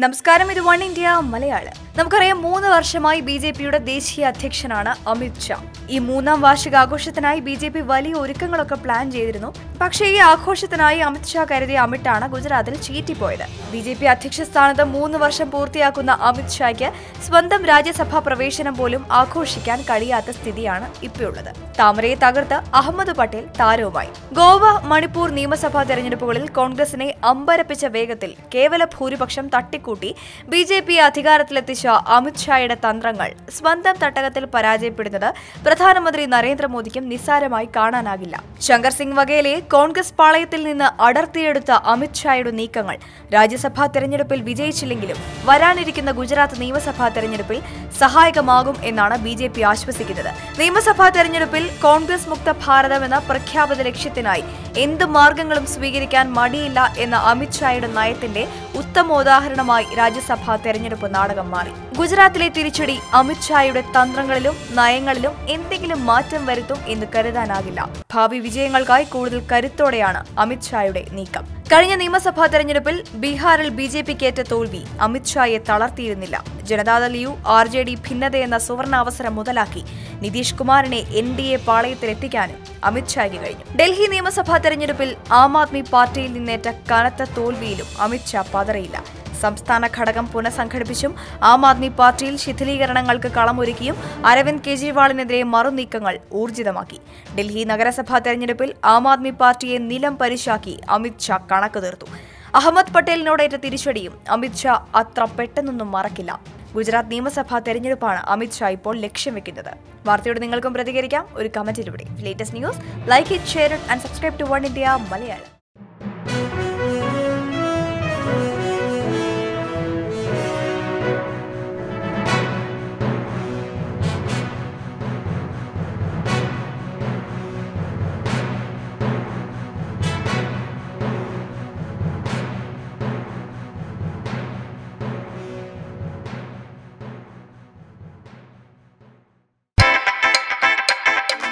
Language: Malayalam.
നമസ്കാരം ഇത് വൺ ഇന്ത്യ മലയാളം. നമുക്കറിയാം മൂന്ന് വർഷമായി ബി ജെ പിയുടെ ദേശീയ അധ്യക്ഷനാണ് അമിത് ഷാ. ഈ മൂന്നാം വാർഷികാഘോഷത്തിനായി ബി ജെ പി വലിയ ഒരുക്കങ്ങളൊക്കെ പ്ലാൻ ചെയ്തിരുന്നു. പക്ഷേ ഈ ആഘോഷത്തിനായി അമിത് ഷാ കരുതിയ അമിട്ടാണ് ഗുജറാത്തിൽ ചീറ്റിപ്പോയത്. ബി ജെ പി അധ്യക്ഷ സ്ഥാനത്ത് മൂന്ന് വർഷം പൂർത്തിയാക്കുന്ന അമിത് ഷായ്ക്ക് സ്വന്തം രാജ്യസഭാ പ്രവേശനം പോലും ആഘോഷിക്കാൻ കഴിയാത്ത സ്ഥിതിയാണ് ഇപ്പോഴുള്ളത്. താമരയെ തകർത്ത് അഹമ്മദ് പട്ടേൽ താരവുമായി. ഗോവ മണിപ്പൂർ നിയമസഭാ തെരഞ്ഞെടുപ്പുകളിൽ കോൺഗ്രസിനെ അമ്പരപ്പിച്ച വേഗത്തിൽ കേവല ഭൂരിപക്ഷം തട്ടിക്കൂട്ടി ബി ജെ പി അധികാരത്തിലെത്തിച്ച അമിത് ഷായുടെ തന്ത്രങ്ങൾ സ്വന്തം തട്ടകത്തിൽ പരാജയപ്പെടുന്നത് പ്രധാനമന്ത്രി നരേന്ദ്രമോദിക്കും നിസ്സാരമായി കാണാനാകില്ല. ശങ്കർ സിംഗ് വകേലെ കോൺഗ്രസ് പാളയത്തിൽ നിന്ന് അടർത്തിയെടുത്ത അമിത്ഷായുടെ നീക്കങ്ങൾ രാജ്യസഭാ തെരഞ്ഞെടുപ്പിൽ വിജയിച്ചില്ലെങ്കിലും വരാനിരിക്കുന്ന ഗുജറാത്ത് നിയമസഭാ തെരഞ്ഞെടുപ്പിൽ സഹായകമാകും എന്നാണ് ബി ജെ പി ആശ്വസിക്കുന്നത്. നിയമസഭാ തെരഞ്ഞെടുപ്പിൽ കോൺഗ്രസ് മുക്ത ഭാരതം എന്ന പ്രഖ്യാപിത ലക്ഷ്യത്തിനായി എന്ത് മാർഗങ്ങളും സ്വീകരിക്കാൻ മടിയില്ല എന്ന അമിത്ഷായുടെ നയത്തിന്റെ ഉത്തമോദാഹരണമായി രാജ്യസഭാ തെരഞ്ഞെടുപ്പ് നാടകം മാറി. ഗുജറാത്തിലെ തിരിച്ചടി അമിത്ഷായുടെ തന്ത്രങ്ങളിലും നയങ്ങളിലും എന്തെങ്കിലും മാറ്റം വരുത്തും എന്ന് കരുതാനാകില്ല. ഭാവി വിജയങ്ങൾക്കായി കൂടുതൽ കരുത്തോടെയാണ് അമിത്ഷായുടെ നീക്കം. കഴിഞ്ഞ നിയമസഭാ തെരഞ്ഞെടുപ്പിൽ ബീഹാറിൽ ബി ജെ പിക്കേറ്റ തോൽവി അമിത്ഷായെ തളർത്തിയിരുന്നില്ല. Janata Dal U R J D ഭിന്നതയെന്ന സുവർണാവസരം മുതലാക്കി. നിതീഷ് കുമാറിനെ എൻ ഡി എ പാളയത്തിലെത്തിക്കാനും അമിത്ഷായ്ക്ക് കഴിഞ്ഞു. ഡൽഹി നിയമസഭാ തെരഞ്ഞെടുപ്പിൽ ആം ആദ്മി പാർട്ടിയിൽ നിന്നേറ്റ കനത്ത തോൽവിയിലും അമിത്ഷാ പതറിയില്ല. സംസ്ഥാന ഘടകം പുനഃസംഘടിപ്പിച്ചും ആം ആദ്മി പാർട്ടിയിൽ ശിഥിലീകരണങ്ങൾക്ക് കളമൊരുക്കിയും അരവിന്ദ് കെജ്രിവാളിനെതിരെ മറുനീക്കങ്ങൾ ഊർജിതമാക്കി. ഡൽഹി നഗരസഭാ തെരഞ്ഞെടുപ്പിൽ ആം ആദ്മി പാർട്ടിയെ നിലം പരിശാക്കി അമിത്ഷാ കണക്ക് തീർത്തു. അഹമ്മദ് പട്ടേലിനോടേറ്റ തിരിച്ചടിയും അമിത്ഷാ അത്ര പെട്ടെന്നൊന്നും മറക്കില്ല. ഗുജറാത്ത് നിയമസഭാ തെരഞ്ഞെടുപ്പാണ് അമിത്ഷാ ഇപ്പോൾ ലക്ഷ്യം വെക്കുന്നത്. വാർത്തയോട് നിങ്ങൾക്കും പ്രതികരിക്കാം. ഒരു കമന്റിലൂടെ latest news like it share and subscribe to one India Malayalam.